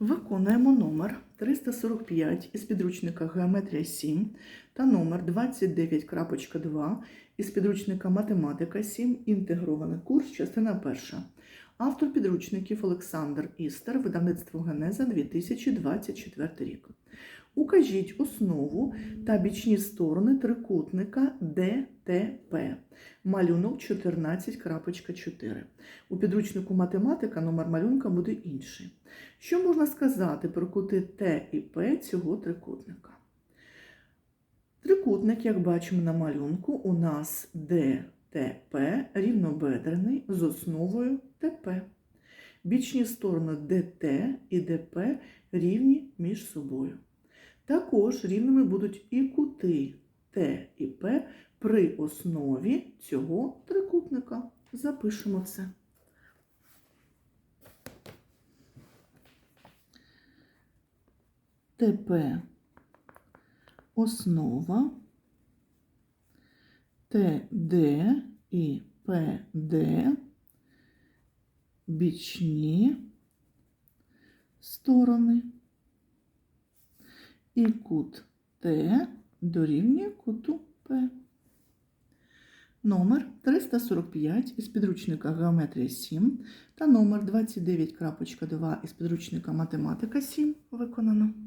Виконуємо номер 345 із підручника Геометрія 7 та номер 29.2 із підручника Математика 7. Інтегрований курс, частина перша. Автор підручників Олександр Істер, видавництво Генеза 2024 рік. Укажіть основу та бічні сторони трикутника ДТП. Малюнок 14.4. У підручнику математика номер малюнка буде інший. Що можна сказати про кути Т і П цього трикутника? Трикутник, як бачимо на малюнку, у нас ДТП рівнобедрений з основою ТП. Бічні сторони ДТ і ДП рівні між собою. Також рівними будуть і кути Т і П при основі цього трикутника. Запишемо це. ТП основа ТД і ПД бічні сторони і кут Т дорівнює куту П. Номер 345 із підручника Геометрія 7 та номер 29.2 із підручника Математика 7 виконано.